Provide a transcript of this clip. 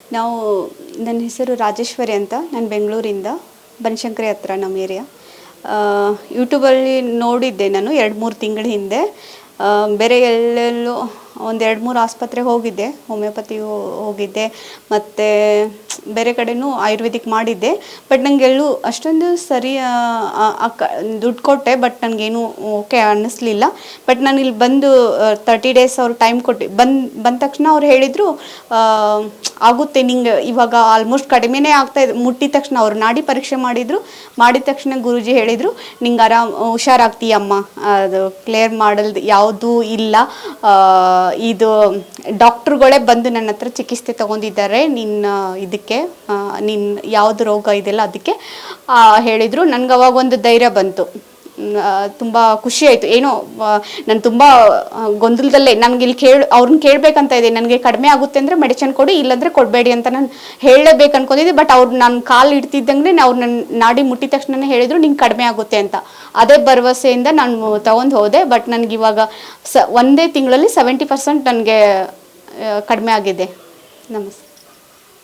ನಾವು, ನನ್ನ ಹೆಸರು ರಾಜೇಶ್ವರಿ ಅಂತ. ನಾನು ಬೆಂಗಳೂರಿಂದ. ಬನಶಂಕರಿ ಹತ್ರ ನಮ್ಮ ಏರಿಯಾ ಯೂಟ್ಯೂಬಲ್ಲಿ ನೋಡಿದ್ದೆ ನಾನು ಎರಡು ಮೂರು ತಿಂಗಳ ಹಿಂದೆ. ಬೇರೆ ಎಲ್ಲೆಲ್ಲೋ ಒಂದು ಎರಡು ಮೂರು ಆಸ್ಪತ್ರೆಗೆ ಹೋಗಿದ್ದೆ. ಹೋಮಿಯೋಪತಿ ಹೋಗಿದ್ದೆ. ಮತ್ತು ಬೇರೆ ಕಡೆನೂ ಆಯುರ್ವೇದಿಕ್ ಮಾಡಿದ್ದೆ. ಬಟ್ ನನಗೆಲ್ಲೂ ಅಷ್ಟೊಂದು ಸರಿ ದುಡ್ಡು ಕೊಟ್ಟೆ ಬಟ್ ನನಗೇನು ಓಕೆ ಅನ್ನಿಸ್ಲಿಲ್ಲ. ಬಟ್ ನಾನು ಇಲ್ಲಿ ಬಂದು ತರ್ಟಿ ಡೇಸ್ ಅವ್ರು ಟೈಮ್ ಕೊಟ್ಟು, ಬಂದ್, ಬಂದ ತಕ್ಷಣ ಅವ್ರು ಹೇಳಿದರು ಆಗುತ್ತೆ ನಿಂಗೆ, ಇವಾಗ ಆಲ್ಮೋಸ್ಟ್ ಕಡಿಮೆನೇ ಆಗ್ತಾ ಇದೆ. ಮುಟ್ಟಿದ ತಕ್ಷಣ ಅವ್ರು ನಾಡಿ ಪರೀಕ್ಷೆ ಮಾಡಿದರು. ಮಾಡಿದ ತಕ್ಷಣ ಗುರುಜಿ ಹೇಳಿದರು, ನಿಂಗೆ ಆರಾಮ್ ಹುಷಾರಾಗ್ತೀಯಮ್ಮ ಅದು ಕ್ಲಿಯರ್ ಮಾಡಲ್ದು, ಯಾವುದೂ ಇಲ್ಲ. ಇದು ಡಾಕ್ಟ್ರುಗಳೇ ಬಂದು ನನ್ನ ಹತ್ರ ಚಿಕಿತ್ಸೆ ತಗೊಂಡಿದ್ದಾರೆ. ನಿನ್ನ ಇದಕ್ಕೆ ಆ, ನಿನ್ನ ಯಾವುದು ರೋಗ ಇದೆಯಲ್ಲ ಅದಕ್ಕೆ ಹೇಳಿದರು. ನನಗೆ ಅವಾಗ ಒಂದು ಧೈರ್ಯ ಬಂತು. ತುಂಬ ಖುಷಿ ಆಯಿತು. ಏನೋ ನಾನು ತುಂಬ ಗೊಂದಲದಲ್ಲೇ ನನಗೆ ಇಲ್ಲಿ ಕೇಳಿ ಅವ್ರನ್ನ ಕೇಳಬೇಕಂತ ಇದೆ. ನನಗೆ ಕಡಿಮೆ ಆಗುತ್ತೆ ಅಂದರೆ ಮೆಡಿಸಿನ್ ಕೊಡಿ ಇಲ್ಲಾಂದರೆ ಕೊಡಬೇಡಿ ಅಂತ ನಾನು ಹೇಳಲೇಬೇಕು ಅನ್ಕೊಂಡಿದ್ದೆ. ಬಟ್ ಅವ್ರು ನಾನು ಕಾಲು ಇಡ್ತಿದ್ದಂಗೆ ಅವ್ರು ನನ್ನ ನಾಡಿ ಮುಟ್ಟಿದ ತಕ್ಷಣ ಹೇಳಿದರು ನಿಂಗೆ ಕಡಿಮೆ ಆಗುತ್ತೆ ಅಂತ. ಅದೇ ಭರವಸೆಯಿಂದ ನಾನು ತಗೊಂಡು ಹೋದೆ. ಬಟ್ ನನಗೆ ಇವಾಗ ಸ ಒಂದೇ ತಿಂಗಳಲ್ಲಿ ಸೆವೆಂಟಿ ಪರ್ಸೆಂಟ್ ನನಗೆ ಕಡಿಮೆ ಆಗಿದೆ. ನಮಸ್ತೆ.